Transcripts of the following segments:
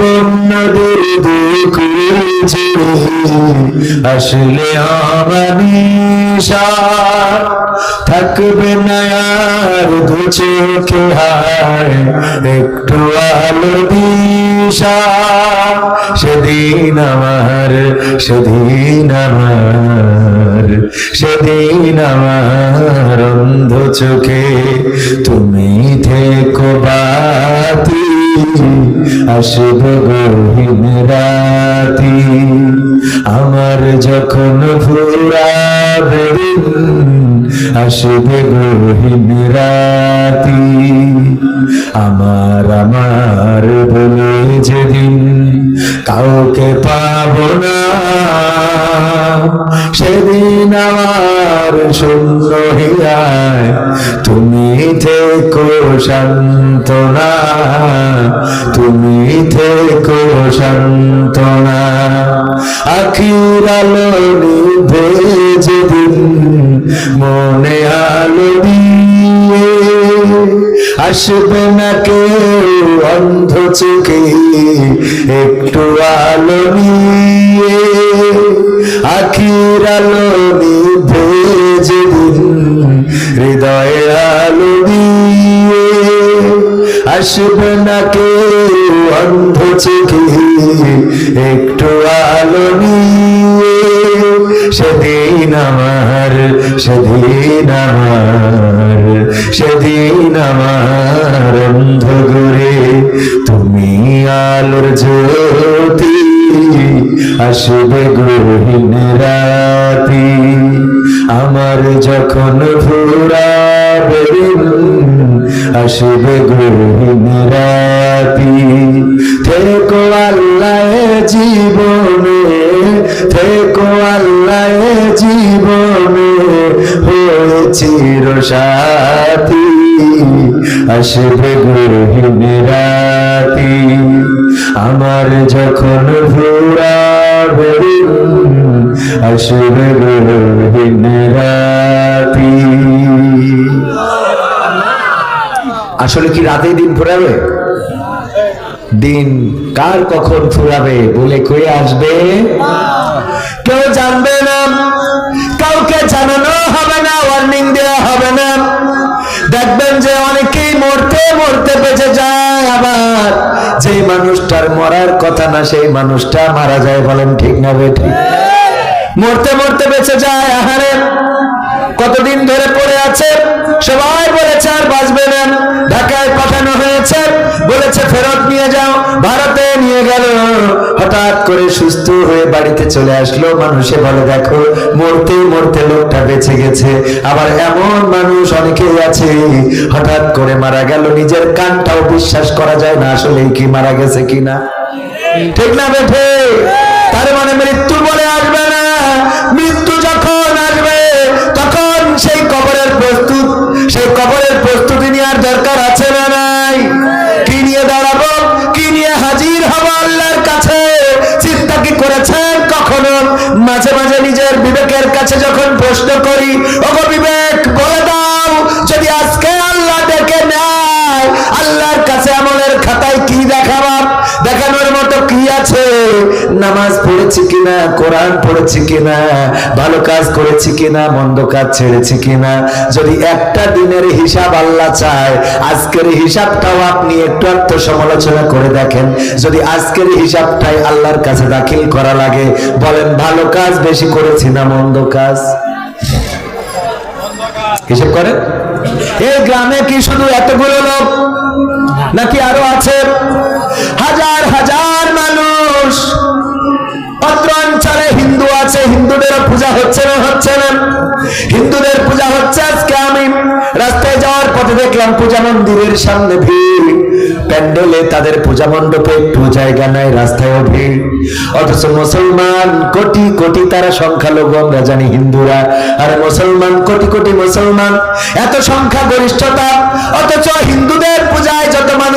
জীবন নদীর দুকুল আসলে আমানিশা থাকবে না আর দু চোখে হায়, একটু আলো দিশা। সেদিন আমার সেদিন আমার সেদিন আমার অন্ধ চোখে তুমি থেকো বাতি। আসবে গহীন রাতি, আমার যখন ফুরাবে আসবে গহীন রাতি, আমার আমার বলে যেদিন কাউকে পাবো না, সেদিন আমার শূন্য হিয়ায় থেকো শান্তনা, তুমি থেকো শান্তনা। আখির আলো নিভে যেদিন মনে আলো দিয়ে আসবে না কেউ অন্ধ চোখে, একটু আলো নিয়ে। আখির আলো নিভে যেদিন হৃদয়ে আলো দিয়ে আসবে না কেউ অন্ধ চোখে। একটু আলো নিয়ে সেদিন আমার সেদিন আমার সেদিন আমার অন্ধ ঘুরে তুমি আলোর জ্যোতি, আসবে গহীন রাতি। আমার যখন ফুরাবে আসবে গহীন রাতি। থেকো আল্লাহ জীবনে, থেকো আল্লাহ জীবনে, হয়ে চির সাথী। আসবে গহীন রাতি। আমার যখন ফুরাবে রাতি আসলে কি রাতেই দিন ফুরাবে? দিন কার কখন ফুরাবে বলে কয়ে আসবে? কেউ জানবে না। কাউকে জানানো হবে না ওয়ার্নিং দেওয়া হবে না। দেখবেন যে অনেকেই মরতে মরতে বেঁচে যায় আবার। যে মানুষটার মরার কথা না, সেই মানুষটা মারা যায় বলেন ঠিক না বেঠি মরতে মরতে বেঁচে যায়, আহারে। কতদিন ধরে পড়ে আছে? সবাই বলেছে আর বাঁচবে না। ঢাকায় পাঠানো হয়েছে। বলেছে, ফেরত নিয়ে যাও। ভারতে নিয়ে গেল। হঠাৎ করে সুস্থ হয়ে বাড়িতে চলে আসলো। মানুষে বলে, দেখো, মরতে মরতে লোকটা বেঁচে গেছে। আবার এমন মানুষ অনেকেই আছে। হঠাৎ করে মারা গেল। নিজের কানটাও বিশ্বাস করা যায় না আসলে কি মারা গেছে কিনা। ঠিক না, বেঠে? তার মানে মৃত্যু মৃত্যু যখন আসবে, তখন সেই কবরের প্রস্তুত, সেই কবরের প্রস্তুতি নেওয়ার দরকার আছে না নাই? কি নিয়ে দাঁড়াবো? কি নিয়ে হাজির হব আল্লাহর কাছে? চিন্তা কি করেছেন কখনো? মাঝে মাঝে নিজের বিবেকের কাছে যখন প্রশ্ন করি, ওগো বিবেক, বলে দাও। আছে? নামাজ পড়েছি কিনা? কোরআন পড়েছি কিনা? ভালো কাজ করেছি কিনা? মন্দ কাজ ছেড়েছি কিনা? যদি একটা দিনের হিসাব আল্লাহ চায়, আজকের হিসাবটাও আপনি একটু আত্ম সমালোচনা করে দেখেন। যদি আজকের হিসাবটাই আল্লাহর কাছে দাখিল করা লাগে, বলেন ভালো কাজ বেশি করেছি না মন্দ কাজ? হিসেব করেন? এই গ্রামে কি শুধু এতগুলো লোক নাকি আরও আছে? হাজার হাজার হিন্দু আছে, হিন্দুদের পূজা হচ্ছে না হচ্ছে না। হিন্দুদের পূজা হচ্ছে আজকে আমি। রাস্তায় যাওয়ার পথে দেখলাম পূজা মন্দিরের সামনে ভিড়। প্যান্ডেলে তাদের পূজা মণ্ডপে একটু জায়গা নাই, রাস্তায়ও ভিড়। অথচ মুসলমান কোটি কোটি তারা সংখ্যালঘু, আমরা জানি হিন্দুরা। আর মুসলমান, কোটি কোটি মুসলমান, এত সংখ্যা গরিষ্ঠতা অথচ হিন্দুদের পূজায়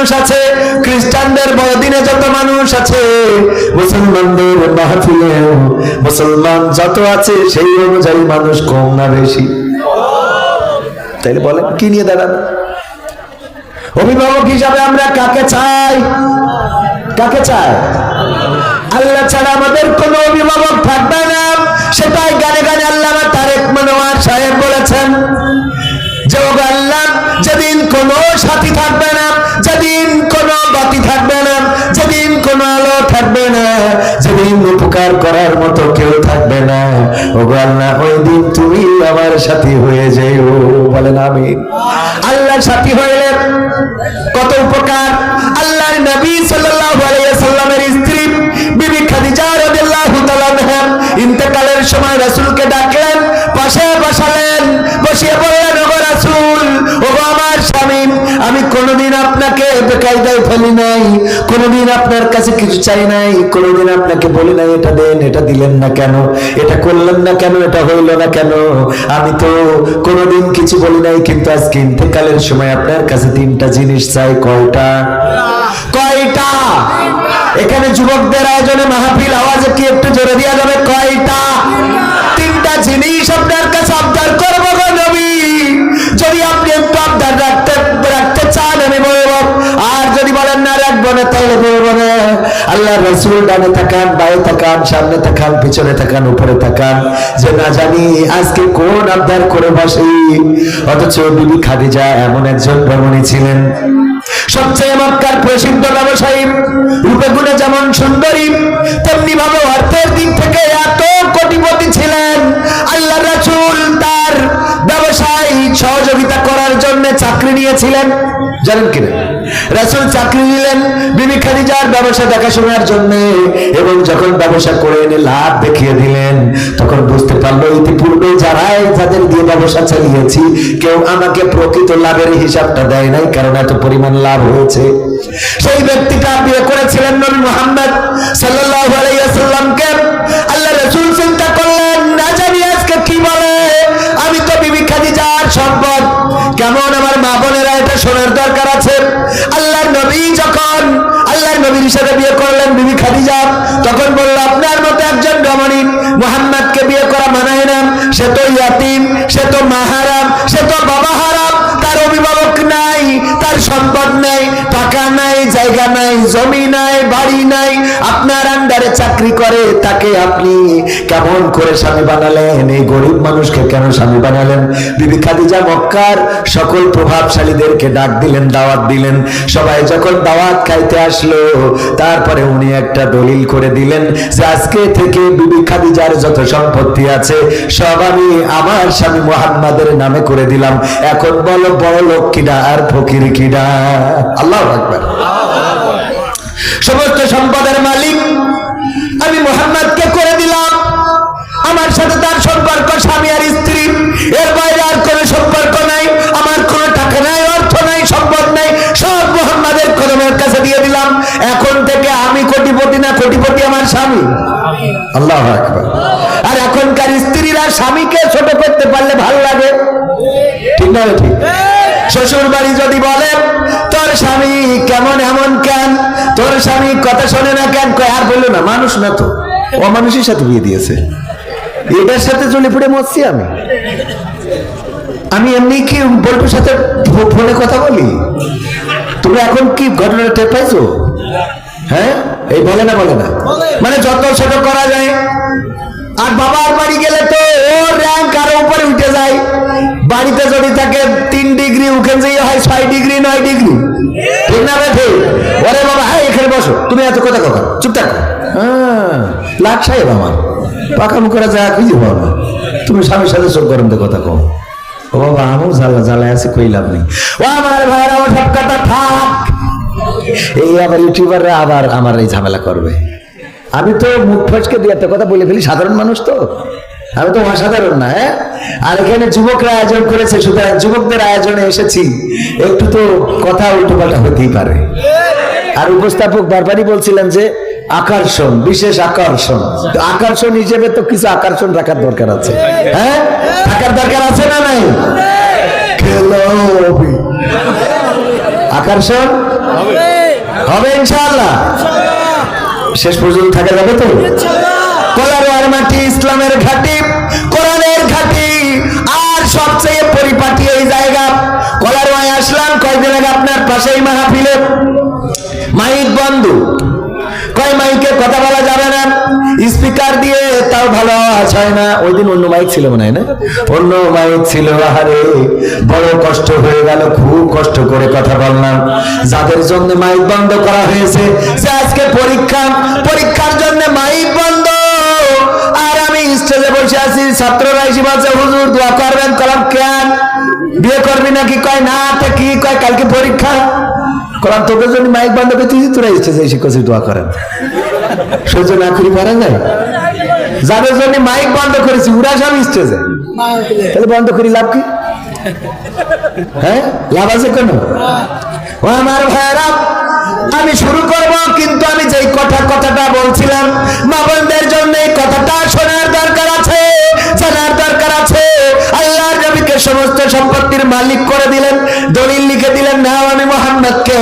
মানুষ আছে, খ্রিস্টানদের বড়দিনে যত মানুষ আছে, মুসলমানদের মাহফিলে, মুসলমান যত আছে, সেই অনুযায়ী মানুষ কম না বেশি। তাইলে বলেন, কি নিয়ে দাঁড়ান? অভিভাবক হিসাবে আমরা কাকে চাই? কাকে চায় আল্লাহ ছাড়া আমাদের কোনো অভিভাবক থাকবে না। সেটাই গানে গানে আল্লাহ তারেক মনোয়ার সাহেব বলেছেন, যে আল্লাহ, যেদিন কোনো সাথী থাকবে না কোনো বাতি থাকবে না, যেদিন কোনো আলো থাকবে না, যেদিন উপকার করার মতো কেউ থাকবে না। ও আল্লাহ, ওই দিন তুমি আমার সাথী হয়ে যাইও বলেন আমি আল্লাহ সাথী হইলে কত উপকার। আল্লাহর নবী সাল্লাল্লাহু আলাইহি সাল্লামের স্ত্রী বিবি খাদিজা রাদিয়াল্লাহু তাআলা ইন্তেকালের সময় রাসূলকে ডাকলেন আপনাকে বেকায়দায় ফেলি নাই। কোনোদিন আপনার কাছে কিছু চাই নাই। কোনোদিন আপনাকে বলি নাই, এটা দেন, এটা দিলেন না কেন? এটা করলেন না কেন? এটা হইল না কেন? আমি তো কোনোদিন কিছু বলি নাই, কিন্তু আজকে ইন্তেকালের সময় আপনার কাছে তিনটা জিনিস চাই। কয়টা? কয়টা? এখানে যুবকদের আয়োজনে মাহফিল, আওয়াজে কি একটু জোরে দেওয়া যাবে? কয়টা? তিনটা জিনিস আপনার না রাখব না তাহলে বলব আল্লাহ রসুল ডানে তাকান, বায়ে তাকান, সামনে তাকান, পিছনে তাকান, উপরে তাকান। যে না জানি আজকে কোন আবদার করে বসে। অথচ বিবি খাদিজা এমন একজন রমণী ছিলেন। সবচেয়ে মক্কার প্রসিদ্ধ ব্যবসায়ী রূপে গুণে যেমন সুন্দরী, তেমনি ভাবে অর্থের দিক থেকে এত কোটিপতি ছিলেন। আল্লাহ রাসূল তার ব্যবসায় সহযোগিতা করার জন্য চাকরি নিয়েছিলেন। জানেন কিনা? রাসূল চাকরি নিলেন, বিবি খাদিজার ব্যবসা দেখাশোনার জন্য, এবং যখন ব্যবসা করে এনে লাভ দেখিয়ে দিলেন, তখন বুঝতে পারল ইতিপূর্বে যারা যাদের দিয়ে ব্যবসা চালিয়েছি, কেউ আমাকে প্রকৃত লাভের হিসাবটা দেয় নাই, কারণ এত পরিমাণ লাভ হয়েছে। সেই ব্যক্তিটা বিয়ে করেছিলেন নবী মোহাম্মদ সাল্লাল্লাহু আলাইহি বোনেরা এটা শোনার দরকার আছে। আল্লাহর নবী যখন, আল্লাহর নবীর সাথে বিয়ে করলেন বিবি খাদিজা, তখন বলল, আপনার মতো একজন রমণী মোহাম্মদকে বিয়ে করা মানায় না। সে তো ইয়াতিম, সে তো মাহারাম, সে তো বাবা হারাম। তার অভিভাবক নাই, তার সম্পদ নাই, টাকা নাই, জায়গা নাই, জমি নাই, বাড়ি নাই। আপনার চাকরি করে, তাকে আপনি কেমন করে স্বামী বানালেন? এই গরিব মানুষকে কেন স্বামী বানালেন? বিবি খাদিজা মক্কার সকল প্রভাবশালীদেরকে ডাক দিলেন, দাওয়াত দিলেন। সবাই যখন দাওয়াত খাইতে আসলো, তারপরে উনি একটা দলিল করে দিলেন যে, আজকে থেকে বিবি খাদিজার যত সম্পত্তি আছে, সব আমি আমার স্বামী মোহাম্মদের নামে করে দিলাম। এখন বলো, বড় লোক কিনা আর ফকির কিনা আল্লাহ আকবার। সমস্ত সম্পদের কেমন এমন কেন? তোর স্বামী কথা শোনে না কেন? কয়, আর বলল না, মানুষ না তো। অমানুষের সাথে বিয়ে দিয়েছে। এটার সাথে চলে পড়ে মরছি আমি। আমি এমনি কি বল্টুর সাথে ফোনে কথা বলি? তুমি এখন কি ঘটনা টের পাইছো? হ্যাঁ? এই বলে না বলে না। মানে যত ছোট করা যায়। আর বাবার বাড়ি গেলে তো ওর র্যাঙ্ক আরও উপরে উঠে যায়। বাড়িতে যদি থাকে তিন ডিগ্রি ওখানে যেয়ে হয় ছয় ডিগ্রি নয় ডিগ্রি বসো তুমি এত কথা কথা চুপ থাকো। হ্যাঁ। লাখ সাহেব আমার। পাকাম করে যা খুঁজে বাবা তুমি স্বামীর সাথে চোখ গরম কথা কও। ও বাবা আমিও জ্বালা জ্বালায় আছে কই লাভ নেই। ও আমার ভাইয়ের আমার সব কথা থাক। এই আবার ইউটিউবাররা আবার আমার এই ঝামেলা করবে। আমি তো মুখ ফসকে দিয়ে একটা কথা বলে ফেলি সাধারণ মানুষ তো। আমি তো অসাধারণ না হ্যাঁ? আর এখানে যুবকরা আয়োজন করেছে সুতরাং যুবকদের আয়োজনে এসেছি। একটু তো কথা উল্টো পাল্টা হতেই পারে। আর উপস্থাপক বারবারই বলছিলেন যে আকর্ষণ, বিশেষ আকর্ষণ। আকর্ষণ হিসেবে তো কিছু আকর্ষণ রাখার দরকার আছে। হ্যাঁ? থাকার দরকার আছে না নাই? আকর্ষণ? হবে ইনশাআল্লাহ। শেষ পর্যন্ত থাকা যাবে তো? কোলার মাটি ইসলামের ঘাটি, কোরআনের ঘাটি, আর সবচেয়ে পরিপাটি এই জায়গা। কলার আসলাম কয়েকদিন আগে আপনার পাশেই মাহফিলে। মাইক বন্ধু। কয় মাইকে কথা বলা যাবে না? স্পিকার দিয়ে তাও ভালো আওয়াজ হয় না? ওই দিন অন্য মাইক ছিল মনে হয়, না? অন্য মাইক ছিল, আহারে। বড় কষ্ট হয়ে গেল, খুব কষ্ট করে কথা বললাম। যাদের জন্য মাইক বন্ধ করা হয়েছে, যে আজকে পরীক্ষা, পরীক্ষার জন্য মাইক বন্ধ। আর আমি স্টেজে বসে আছি, ছাত্ররা এসে বলছে, হুজুর, দোয়া করবেন, কলাম কেন বিয়ে করবি নাকি? কয়, না, তা কি? কয়, কালকে পরীক্ষা। কলাম তোকে জন্য মাইক বন্ধ করতে তোরা স্টেজে এসে কছি দোয়া করেন। সহ্য না করি পারা যায় যাদের জন্য মাইক বন্ধ করেছি ওরা সব স্টেজে তাহলে বন্ধ করি, লাভ কি? হ্যাঁ? লাভ আছে কেন? ও আমার ভাইরা আমি শুরু করব, কিন্তু আমি যেই কথা কথাটা বলছিলাম, মা বোনদের জন্য কথাটা শোনার দরকার সমস্ত সম্পত্তির মালিক করে দিলেন, দলিল লিখে দিলেন না আমি মোহাম্মদকে।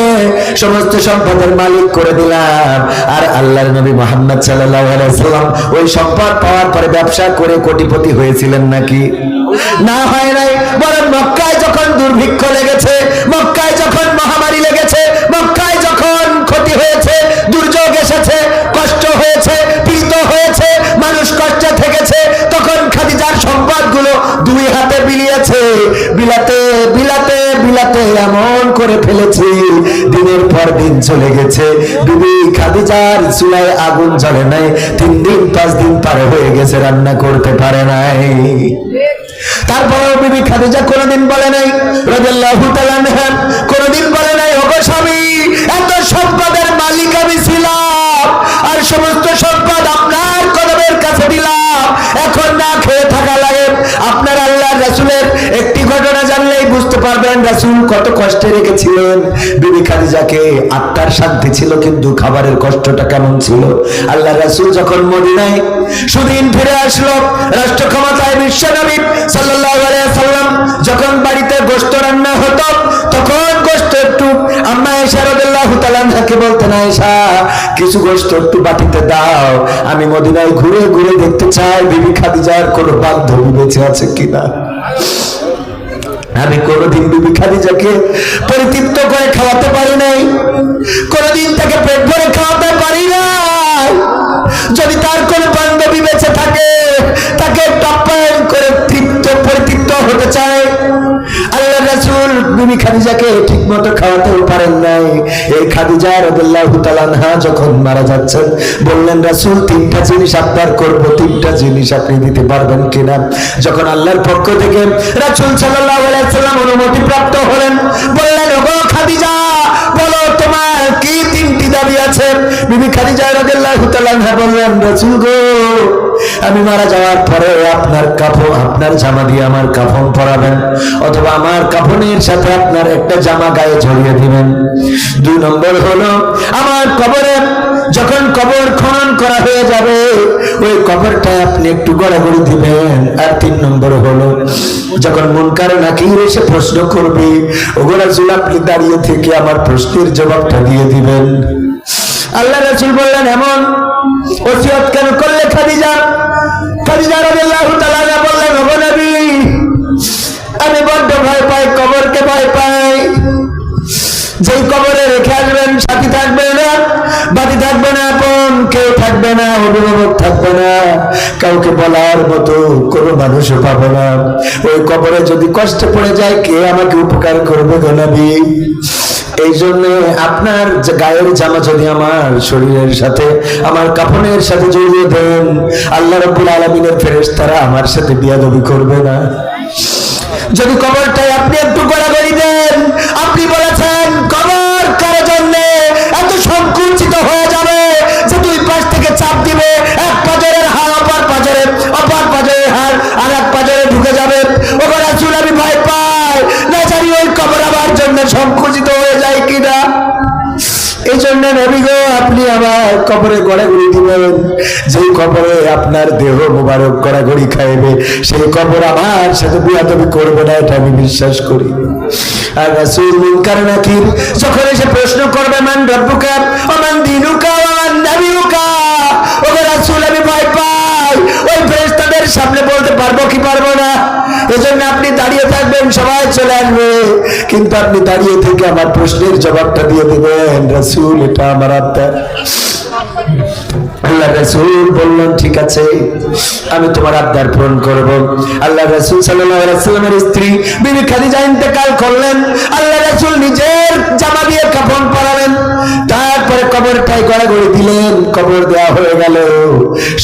সমস্ত সম্পদের মালিক করে দিলাম। আর আল্লাহর নবী মোহাম্মদ সাল্লাল্লাহু আলাইহি সাল্লাম ওই সম্পদ পাওয়ার পরে ব্যবসা করে কোটিপতি হয়েছিলেন নাকি? না হয় নাই। বরং মক্কায় যখন দুর্ভিক্ষ লেগেছে, মক্কায় যখন এমন করে ফেলেছে, দিনের পর দিন চলে গেছে। বিবি খাদিজার চুলায় আগুন জ্বলে নাই, তিন দিন, পাঁচ দিন পার হয়ে গেছে, রান্না করতে পারে নাই। তারপরেও বিবি খাদিজা কোনোদিন বলে নাই আনহা রাসূল কত কষ্টে রেখেছিলেন? বিবি খাদিজাকে আত্মার শান্তি ছিল, কিন্তু খাবারের কষ্টটা কেমন ছিল? আল্লাহ রাসূল যখন মদিনায় সুদিন ফিরে আসলো, রাষ্ট্র ক্ষমতায় সাল্লাল্লাহু আলাইহি সাল্লাম যখন বাড়িতে গোশত রান্না হতো, তখন গোশত একটু আম্মা আয়েশা রাদিয়াল্লাহু তাআলা আনহাকে বলতেন, আয়েশা, কিছু গোশত একটু বাটিতে দাও। আমি মদিনায় ঘুরে ঘুরে দেখতে চাই, বিবি খাদিজার কোনো বান্ধবী বেঁচে আছে কিনা? আমি কোনোদিন বিবি খাদিজাকে পরিতৃপ্ত করে খাওয়াতে পারি নাই। কোনোদিন তাকে পেট ভরে খাওয়াতে পারি নাই। যদি তার কোন বান্ধবী বেঁচে থাকে, তাকে টাপ্পায়ন করে তৃপ্ত, পরিতৃপ্ত হতে চায়। আল্লাহ রাসূল বিবি খাদিজাকে ঠিক মতো খাওয়াতেও পারেন নাই। এই খাদিজা যখন মারা যাচ্ছেন, বললেন, রাসূল, তিনটা জিনিস আপনার করব, তিনটা জিনিস আপনি দিতে পারবেন কিনা? যখন আল্লাহর পক্ষ থেকে রাসূল আলাইহি সাল্লাম অনুমতি প্রাপ্ত হলেন। বললেন, ওগো খাদিজা, বলো, তোমার কি তিনটি দাবি আছে? বিবি খাদিজা রাদিয়াল্লাহু তাআলা বললেন, রাসূল গো, আমি মারা যাওয়ার পরে আপনার কাফন, আপনার জামা দিয়ে আমার কাফন পরাবেন, অথবা আমার কাফনের সাথে আপনার একটা জামা গায়ে ঝরিয়ে দিবেন। দুই নম্বর হলো, আমার কবরে যখন কবর খনন করা হয়ে যাবে, ওই কবরটা আপনি একটু গড়াগড়ি দিবেন। আর তিন নম্বর হলো, যখন মুনকার নাকির এসে প্রশ্ন করবে ওগুলা চুল আপনি দাঁড়িয়ে থেকে আমার প্রশ্নের জবাবটা দিয়ে দিবেন? আল্লাহ রাসূল বললেন, এমন ওসিয়ত কেন করলে খাদিজা? খাদিজা রাদিয়াল্লাহু তাআলা বললেন, ওগো যেই কবরে রেখে আসবেন, সাথী থাকবে না বাড়ি থাকবে না, আপন কেউ থাকবে না, অভিভাবক থাকবে না, কাউকে বলার মতো কোনো মানুষও পাবো না। ওই কবরে যদি কষ্ট পড়ে যায়, কে আমাকে উপকার করবে গো এই জন্য আপনার গায়ের জামা যদি আমার শরীরের সাথে, আমার কাফনের সাথে জড়িয়ে দেন, আল্লাহ রব্বুল আলমিনের ফেরেস তারা আমার সাথে বিয়াদবি করবে না। যদি কবরটাই আপনি একটু গড়াগড়ি দেন সংকুচিত হয়ে যায় কিনা? এই জন্য নবী গো, আপনি আমার কবরে গড়াগড়ি দিবেন। যেই কবরে আপনার দেহ মোবারক গড়াগড়ি খাইবে, সেই কবর আমার সাথে বিয়াদবি করবে না, এটা আমি বিশ্বাস করি। আর মুনকার নাকির যখন এসে প্রশ্ন করবে, মান রব্বুকা ওমান দিনুকা ওগো রাসূল, আমি ভয় পাই। ওই ফেরেশতাদের সামনে বলতে পারব কি পারব না? দাঁড়িয়ে থাকবেন, সবাই চলে আসবে। কিন্তু আপনি দাঁড়িয়ে থেকে আমার প্রশ্নের জবাবটা দিয়ে দেবেন। রাসূল, এটা আমার আত্মা আল্লাহ রাসূল বললেন, ঠিক আছে, আমি তোমার আবদার পূরণ করব। আল্লাহ রাসূল সাল্লামের স্ত্রী বিবি খাদিজা ইন্তেকাল করলেন। আল্লাহ রাসূল নিজের জামা দিয়ে কাফন পরালেন। তারপরে কবরটাই গড়াগড়ি দিলেন, কবর দেওয়া হয়ে গেল।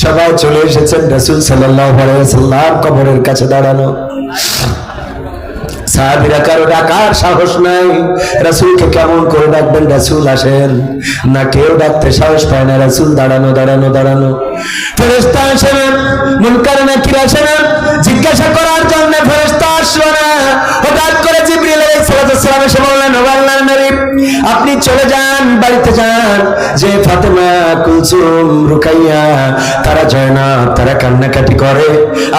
সবাই চলে এসেছেন রাসূল সাল্লাম কবরের কাছে দাঁড়ানো। কারও সাহস নাই, রাসুলকে কেমন করে ডাকবেন রাসুল আসেন। না কেউ ডাকতে সাহস পায় না, রাসুল দাঁড়ানো দাঁড়ানো দাঁড়ানো। আসে না আসে না, জিজ্ঞাসা করার জন্য আসলো না। হঠাৎ করে বললেন আপনি চলে যান, বাড়িতে যান। যে ফাতেমা কুলসুম, রুকাইয়া, তারা জয় না তারা কান্নাকাটি করে।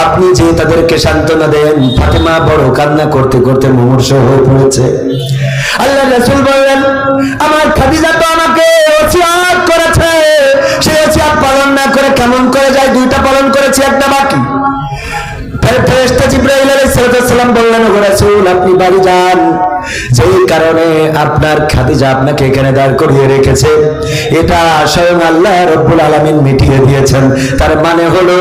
আপনি যে তাদেরকে সান্ত্বনা দেন, ফাতেমা বড় কান্না করতে করতে মুমূর্ষ হয়ে পড়েছে। আল্লাহ রাসূল বললেন, আমার খাদিজা তো আমাকে ওসিয়াত করেছে। সেই ওসিয়াত পালন না করে কেমন করে যায়? দুইটা পালন করেছি, একটা বাকি। ফেরেশতা জিব্রাইল আলাইহিস সালাম বললেন ও রাসূল, আপনি বাড়ি যান। যেই কারণে আপনার খাদিজা আপনাকে এখানে দাঁড় করিয়ে রেখেছে, এটা স্বয়ং আল্লাহ রব্বুল আলমিন মিটিয়ে দিয়েছেন। তার মানে হলো,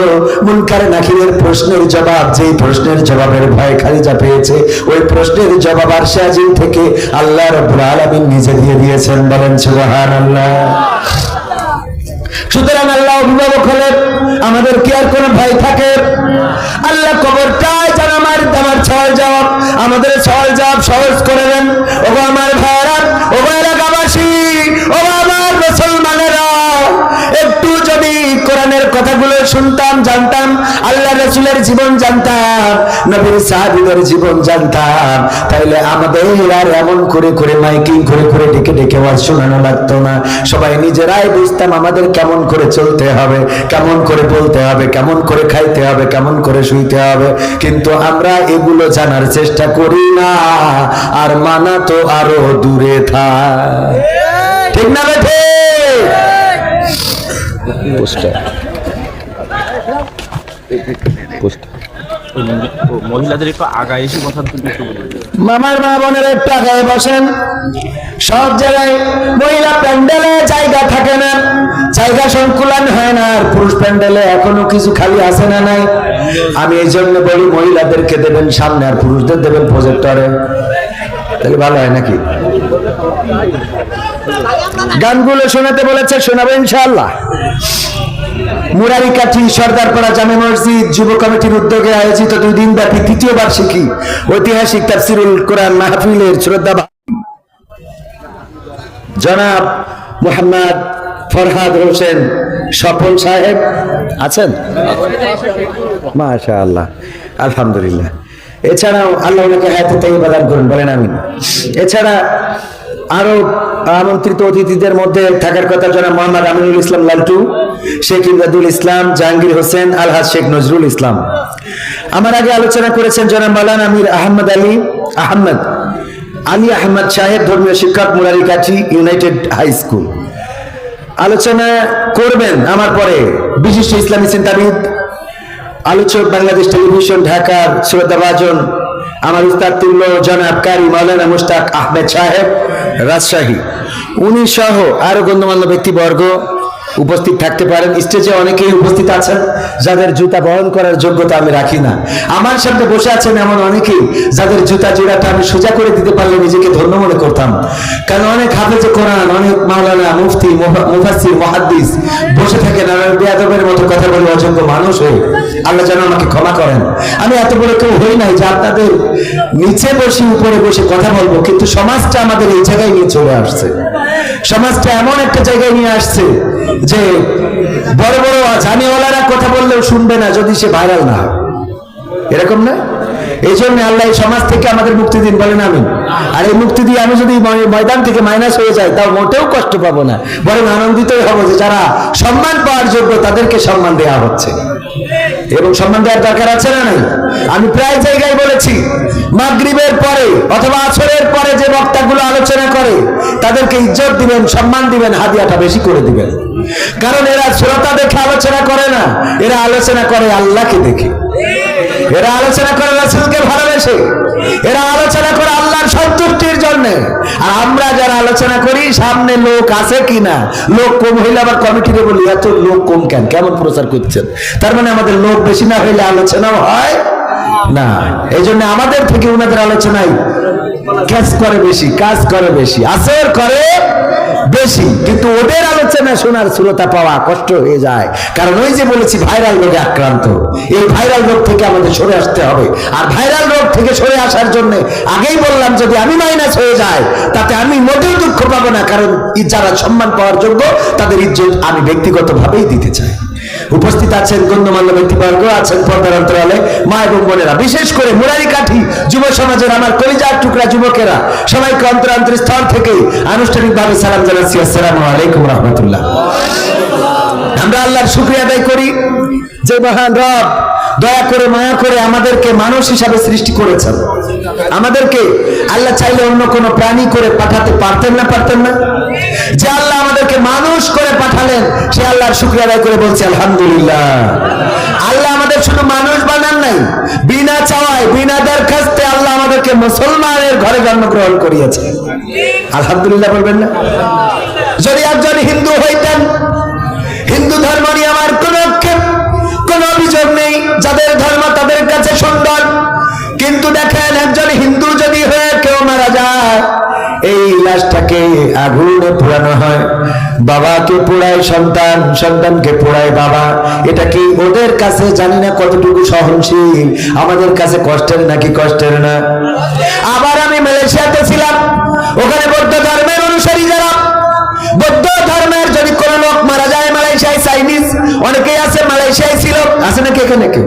মুনকার নাকিরের প্রশ্নের জবাব, যেই প্রশ্নের জবাবের ভয় খাদিজা পেয়েছে, ওই প্রশ্নের জবাব আর থেকে আল্লাহ রব্বুল আলমিন নিজে দিয়ে দিয়েছেন। বলেন সুবহানাল্লাহ। সুতরাং আল্লাহ অভিভাবক হলে আমাদের কি আর কোনো ভয় থাকে? আল্লাহ কবরটাই যেন আমার আমার ছয় জবাব আমাদের ছয় জবাব সহজ করে দেন। ওগো আমার শুনতাম, জানতাম, আল্লাহ রসুলের জীবন জানতাম, নবীর সাহাবিদের জীবন জানতাম। তাইলে আমাদের আর এমন করে করে মাইকিং করে করে ডেকে ডেকে ওয়াজ শোনানো লাগতো না। সবাই নিজেরাই বুঝতাম আমাদের কেমন করে চলতে হবে, কেমন করে বলতে হবে, কেমন করে খাইতে হবে, কেমন করে শুইতে হবে। কিন্তু আমরা এগুলো জানার চেষ্টা করি না, আর মানা তো আরও দূরে থাক। ঠিক না বেঠে মহিলাদের একটু আগায় এসে কথা। মামার মা বোনের একটু আগায় বসেন। সব জায়গায় মহিলা প্যান্ডেলে জায়গা থাকে না। জায়গা সংকুলন হয় না আর পুরুষ প্যান্ডেলে এখনও কিছু খালি আছে না নাই। আমি এই জন্য বলি মহিলাদেরকে দেবেন সামনে আর পুরুষদের দেবেন প্রজেক্টরে তাহলে ভালো হয় নাকি? গানগুলো শোনাতে বলেছে, শোনাবে ইনশাআল্লাহ। মুরারিকাঠি সর্দারপাড়া জামে মসজিদ যুব কমিটির উদ্যোগে আয়োজিত দুই দিন ব্যাপী তৃতীয় বার্ষিকী ঐতিহাসিক তাফসিরুল কোরআন মাহফিলের শ্রদ্ধা জনাব মোহাম্মদ ফরহাদ হোসেন স্বপন সাহেব আছেন? মাশা আল্লাহ আলহামদুলিল্লাহ। এছাড়াও আল্লাহ ওনাকে হায়াতে তাইয়্যিবা দান করুন, বলেন আমি এছাড়া আরও আমন্ত্রিত অতিথিদের মধ্যে থাকার কথা জনাব মোহাম্মদ আমিনুল ইসলাম লালটু। শেখ ইমদাদুল ইসলাম, জাহাঙ্গীর হোসেন, আলহাজ শেখ নজরুল ইসলাম। আমার আগে আলোচনা করেছেন জনাব মালান আমির আহমদ আলী আহমদ। আলী আহমদ সাহেব, ধর্মীয় শিক্ষক, মুরারি কাঠি, ইউনাইটেড হাই স্কুল। আলোচনা করবেন আমার পরে বিশিষ্ট ইসলামী চিন্তাবিদ, আলোচক বাংলাদেশ টেলিভিশন, ঢাকার শ্রদ্ধাভাজন আমার উস্তাদ তুল্য জনাব কারি মাওলানা মুস্তাক আহমেদ সাহেব, রাজশাহী। উনি সহ আরও গণ্যমান্য ব্যক্তিবর্গ উপস্থিত থাকতে পারেন। স্টেজে অনেকেই উপস্থিত আছেন, যাদের জুতা বহন করার যোগ্যতা আমি রাখি না। আমার সামনে বসে আছেন এমন অনেকেই, যাদের জুতা জোড়াটা আমি সোজা করে দিতে পারলে নিজেকে ধন্য মনে করতাম। কারণ অনেক হাফেজে কোরআন, অনেক মাওলানা, মুফতি, মুফা- মুফাসসির, মুহাদ্দিস বসে আর আমি বেয়াদবের মতো কথা বলে অযোগ্য মানুষ হয়ে। আল্লাহ যেন আমাকে ক্ষমা করেন। আমি এত বড় কেউ হই নাই যে আপনাদের নিচে বসে, উপরে বসে কথা বলব, কিন্তু সমাজটা আমাদের এই জায়গায় নিয়ে চলে আসছে। সমাজটা এমন একটা জায়গায় নিয়ে আসছে যে বড় বড় জানিওয়ালারা কথা বললেও শুনবে না যদি সে ভাইরাল না এরকম না? এই জন্য আল্লাহ সমাজ থেকে আমাদের মুক্তি দিন, বলেন আমি আর এই মুক্তি দিয়ে আমি যদি ময়দান থেকে মাইনাস হয়ে যাই, তাও মোটেও কষ্ট পাবো না। বরং আনন্দিতই হব যে যারা সম্মান পাওয়ার যোগ্য তাদেরকে সম্মান দেওয়া হচ্ছে। এবং সম্মান দেওয়ার দরকার আছে না নাই? আমি প্রায় জায়গায় বলেছি, মাগরিবের পরে অথবা আছরের পরে যে বক্তাগুলো আলোচনা করে, তাদেরকে ইজ্জত দিবেন, সম্মান দিবেন, হাদিয়াটা বেশি করে দিবেন। কারণ এরা শ্রোতা দেখে আলোচনা করে না, এরা আলোচনা করে আল্লাহকে দেখে। এরা আলোচনা করে রাসূলকে ভালোবেসে। এরা আলোচনা করে আল্লাহর সন্তুষ্টির জন্য। আর আমরা যারা আলোচনা করি, সামনে লোক আছে কিনা? লোক কম হইলে আবার কমিটিতে বলি, এত লোক কম কেন? কেমন প্রচার করছেন? তার মানে আমাদের লোক বেশি না হইলে আলোচনাও হয় না। এই জন্য আমাদের থেকে ওনাদের আলোচনায় কাজ করে বেশি, কাজ করে বেশি। আসর করে বেশি, কিন্তু ওদের আলোচনা শোনার শ্রোতা পাওয়া কষ্ট হয়ে যায়। কারণ ওই যে বলেছি ভাইরাল রোগে আক্রান্ত। এই ভাইরাল রোগ থেকে আমাদের সরে আসতে হবে। আর ভাইরাল রোগ থেকে সরে আসার জন্য আগেই বললাম, যদি আমি মাইনাস হয়ে যায় তাতে আমি মোটেও দুঃখ পাবো না, কারণ যারা সম্মান পাওয়ার যোগ্য, তাদের ইজ্জত আমি ব্যক্তিগতভাবেই দিতে চাই। উপস্থিত আছেন গণ্যমান্য ব্যক্তিবর্গ, আছেন পর্দার অন্তরালে মা এবং বোনেরা। বিশেষ করে মুরারি কাঠি যুব সমাজের আমার কলিজার টুকরা যুবকেরা, সবাইকে অন্তরান্তর স্থল থেকে আনুষ্ঠানিকভাবে সালাম জানাচ্ছি। আসসালামু আলাইকুম রহমতুল্লাহ। আমরা আল্লাহর শুক্রিয়া আদায় করি যে মহান রব দয়া করে, মায়া করে আমাদেরকে মানুষ হিসাবে সৃষ্টি করেছেন। আমাদেরকে আল্লাহ চাইলে অন্য কোনো প্রাণী করে পাঠাতে পারতেন না পারতেন না। যে আল্লাহ আমাদেরকে মানুষ করে পাঠালেন, সে আল্লাহর শুক্রিয়া আদায় করে বলছে, আলহামদুলিল্লাহ। আল্লাহ আমাদের শুধু মানুষ বানান নাই, বিনা চাওয়ায়, বিনা দরখাস্তে আল্লাহ আমাদেরকে মুসলমানের ঘরে জন্মগ্রহণ করিয়েছে। আলহামদুলিল্লাহ বলবেন না? যদি একজন হিন্দু হইতেন, হিন্দু ধর্ম নিয়ে আমার কোন কোন অভিযোগ নেই, যাদের ধর্ম তাদের কাছে সুন্দর। কিন্তু দেখেন একজন হিন্দু যদি হয়ে কেউ মারা যায় এই লাশটাকে আগুনে পোড়ানো হয়। বাবাকে পোড়ায় সন্তান, সন্তানকে পোড়ায় বাবা। এটা কি ওদের কাছে জানি না কতটুকু সহনশীল। আমাদের কাছে কষ্টের নাকি কষ্টের না? আবার আমি মালয়েশিয়াতে ছিলাম। ওখানে বৌদ্ধ ধর্মের অনুসারী যারা। বৌদ্ধ ধর্মের যদি কোন লোক মারা যায় মালয়েশিয়ায়, চাইনিজ, অনেকেই আছে মালয়েশিয়ায় ছিল। আছে নাকি এখানে কেউ?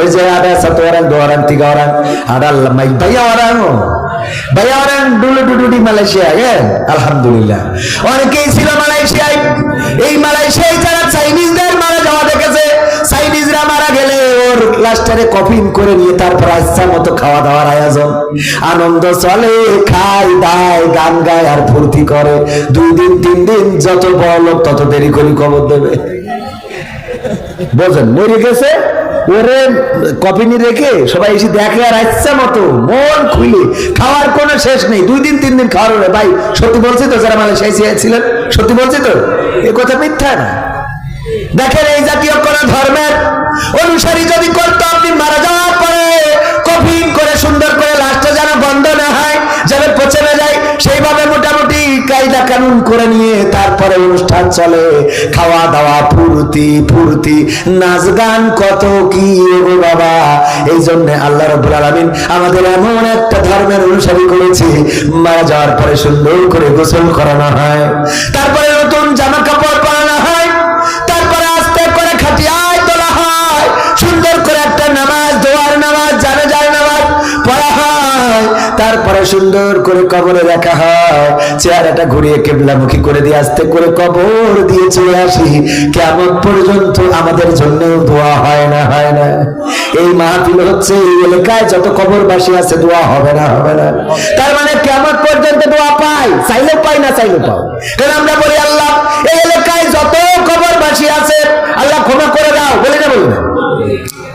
ওই যে ada satu orang dua orang tiga di Malaysia ya আলহামদুলিল্লাহ। অনেকেই ছিল মালয়েশিয়ায়। এই মালয়েশিয়ায় যারা চাইনিজদের মারা যাওয়া দেখেছে, চাইনিজরা মারা গেলে ওর লাস্টারে কফিন করে নিয়ে তারপর আচ্ছা মতো খাওয়া দাওয়ার আয়োজন। আনন্দ চলে, খায়, দায়, গান গায় আর ফুর্তি করে। দুই দিন, তিন দিন যত বড় লোক, তত দেরি করে কবর দেবে। বোঝেন, মরে গেছে, ওরে কপিনি রেখে সবাই এসে দেখে আর ইচ্ছা মতো, মন খুলে খাওয়ার কোনো শেষ নেই। দুই দিন, তিন দিন খাওয়ার হলে, ভাই, সত্যি বলছি তো, যারা মালয়েশিয়ায় ছিলেন সত্যি বলছি তো? এ কথা মিথ্যা না। দেখেন এই জাতীয় কোন ধর্মের অনুসারী যদি করতো আপনি মারা যাওয়ার পরে কফিন করে সুন্দর করে লাশটা যেন বন্ধ না হয়, যেন পচে না যায়, সেইভাবে মোটামুটি কায়দা কানুন করে নিয়ে তারপরে অনুষ্ঠান চলে, খাওয়া দাওয়া ফুর্তি ফুর্তি। নাচ গান কত কি গো বাবা? এই জন্য আল্লাহ রব্বুল আলামিন আমাদের এমন একটা ধর্মের অনুসারী করেছে, মারা যাওয়ার পরে সুন্দর করে গোসল করানো হয়। তারপরে নতুন জামা তারপরে সুন্দর করে কবরে রাখা হয়। চেহারাটা ঘুরিয়ে কেবলামুখী করে দিয়ে আস্তে করে কবর দিয়ে চলে আসি। কেমন পর্যন্ত আমাদের জন্য দোয়া হয় না হয় না। এই মাহফিল হচ্ছে এই এলাকায় যত কবরবাসী আছে, দোয়া হবে না হবে না। তার মানে কেমন পর্যন্ত দোয়া পাই চাইলে পাই না চাইলে পাও। কারণ আমরা বলি, আল্লাহ, এই এলাকায় যত কবরবাসী আছে, আল্লাহ ক্ষমা করে দাও। বলি না বলি না?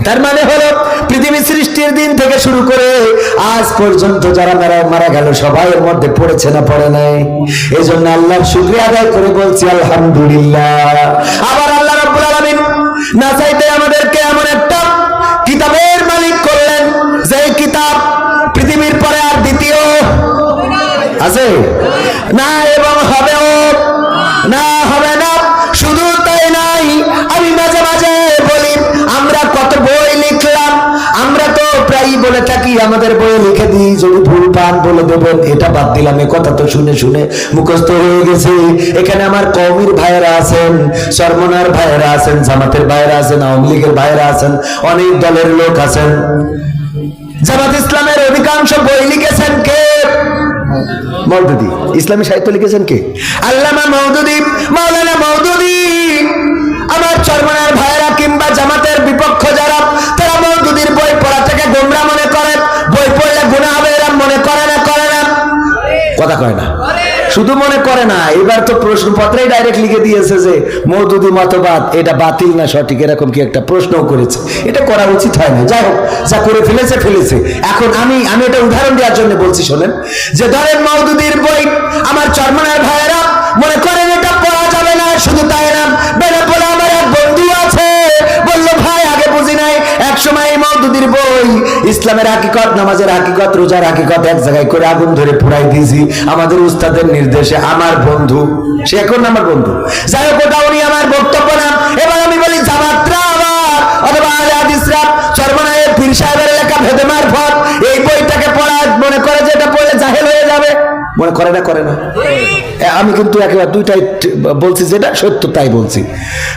তার মানে হলো সৃষ্টির দিন থেকে শুরু করে আজ পর্যন্ত যারা মারা মারা গেল সবাই এর মধ্যে পড়েছে না পড়ে নাই। এই জন্য আল্লাহর শুক্রিয়া আদায় করে বলছি, আলহামদুলিল্লাহ। আবার আল্লাহ রাব্বুল আলামিন না চাইতে আমাদেরকে এমন একটা কিতাবের মালিক করলেন যে কিতাব পৃথিবীর পরে আর দ্বিতীয় আছে? আমাদের বই লিখে দিই, যদি ভুল পান বলে দেবেন, এটা বাদ দিলাম, এ কথা তো শুনে শুনে মুখস্থ হয়ে গেছে। এখানে আমার কৌমির ভাইয়েরা আছেন সর্বনার ভাইয়েরা আছেন, জামাতের ভাইয়েরা আছেন, আওয়ামী লীগের ভাইয়েরা আছেন, অনেক দলের লোক আছেন। জামাত ইসলামের অধিকাংশ বই লিখেছেন কে? মৌদুদি ইসলামী সাহিত্য লিখেছেন কে? আল্লামা মৌদুদি মাওলানা মৌদুদি আমার চরমনার ভাইয়েরা কিংবা জামাতের বিপক্ষ যারা কথা কয় না। শুধু মনে করে না, এবার তো প্রশ্নপত্রেই ডাইরেক্ট লিখে দিয়েছে যে, মৌদুদি মতবাদ, এটা বাতিল না সঠিক, এরকম কি একটা প্রশ্ন করেছে। এটা করা উচিত হয় না যাই হোক, যা করে ফেলেছে ফেলেছে। এখন আমি আমি এটা উদাহরণ দেওয়ার জন্য বলছি, শোনেন। যে ধরেন মৌদুদির বই, আমার চর্মনার ভাইয়েরা ইসলামের হাকিকত, নামাজের হাকিকত, রোজার হাকিকত এক জায়গায় করে আগুন ধরে পুরাই দিয়েছি। আমাদের উস্তাদের নির্দেশে আমার বন্ধু, সে এখন আমার বন্ধু। যাই হোক, ওটা উনি আমার বক্তব্য না। এবার আমি বলি, জামাত্রা অথবা সর্বনায়ের পীর সাহেবের এই বইটাকে পড়া মনে করে যে এটা জাহেল হয়ে যাবে? মনে করে না করে না? আমি কিন্তু একেবারে দুইটাই বলছি যেটা সত্য, তাই বলছি।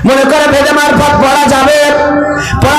মনে করে ভেদে মারফত পড়া যাবে, পড়া